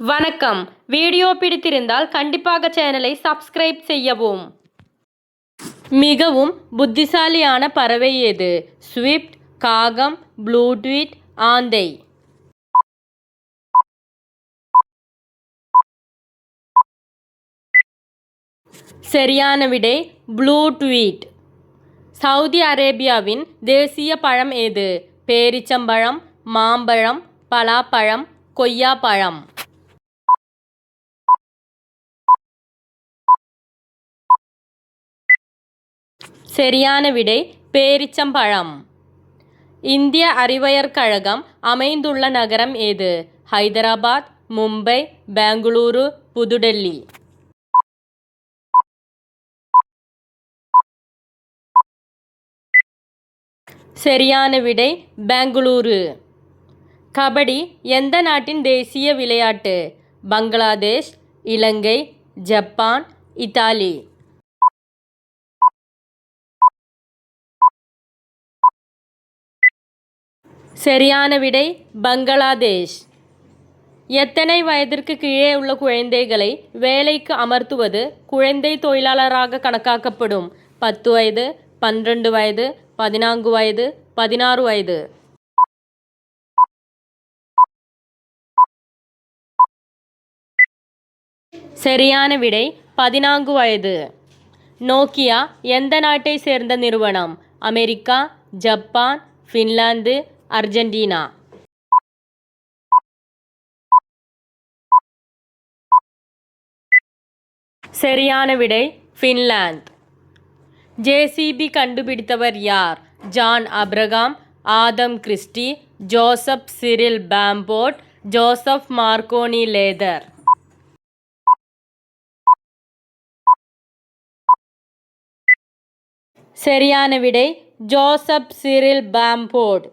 வணக்கம். வீடியோ பிடித்திருந்தால் கண்டிப்பாக சேனலை சப்ஸ்கிரைப் செய்யவும். மிகவும் புத்திசாலியான பறவை எது? ஸ்விஃப்ட் காகம் ப்ளூட்வீட் ஆந்தை. சரியான விடை ப்ளூட்வீட். சவுதி அரேபியாவின் தேசிய பழம் எது? பேரிச்சம்பழம் மாம்பழம் பலாப்பழம் கொய்யாப்பழம். சரியான விடை பேரிச்சம்பழம். இந்திய அறிவயர் கழகம் அமைந்துள்ள நகரம் எது? ஹைதராபாத் மும்பை பெங்களூரு புதுடெல்லி. சரியான விடை பெங்களூரு. கபடி எந்த நாட்டின் தேசிய விளையாட்டு? Bangladesh Ilangai Japan Italy. சரியான விடை பங்களாதேஷ். எத்தனை வயதிற்கு கீழே உள்ள குழந்தைகளை வேலைக்கு அமர்த்துவது குழந்தை தொழிலாளராக கணக்காக்கப்படும்? பத்து வயது பன்னிரண்டு வயது பதினான்கு வயது பதினாறு வயது. சரியான விடை பதினான்கு வயது. நோக்கியா எந்த நாட்டை சேர்ந்த நிறுவனம்? America Japan Finland Argentina? சரியான விடை ஃபின்லாந்து. ஜேசிபி கண்டுபிடித்தவர் யார்? John Abraham Adam Christie Joseph Cyril Bamford Joseph Marconi Lather. சரியான விடை ஜோசப் சிரில் பாம்போட்.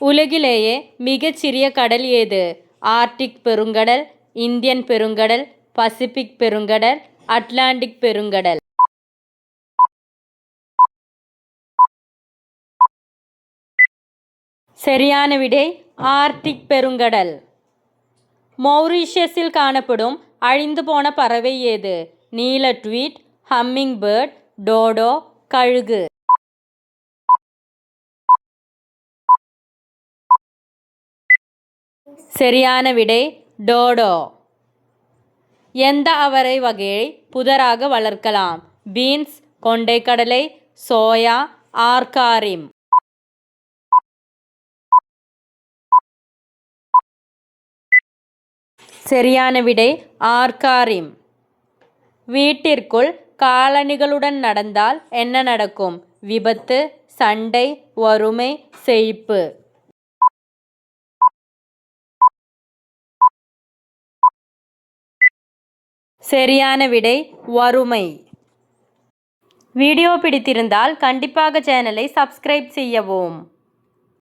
உலகிலேயே மிகச்சிறிய கடல் ஏது? ஆர்டிக் பெருங்கடல் இந்தியன் பெருங்கடல் பசிபிக் பெருங்கடல் அட்லாண்டிக் பெருங்கடல். சரியான விடை ஆர்டிக் பெருங்கடல். மௌரிஷியஸில் காணப்படும் அழிந்து போன பறவை ஏது? நீல ட்வீட் ஹம்மிங் பேர்ட் டோடோ கழுகு. சரியான விடை டோடோ. எந்த அவரை வகையை புதராக வளர்க்கலாம்? பீன்ஸ் கொண்டைக்கடலை சோயா ஆர்காரிம். சரியான விடை ஆர்காரிம். வீட்டிற்குள் காலணிகளுடன் நடந்தால் என்ன நடக்கும்? விபத்து சண்டை வறுமை செழிப்பு. சரியான விடை வறுமை. வீடியோ பிடித்திருந்தால் கண்டிப்பாக சேனலை சப்ஸ்கிரைப் செய்யவும்.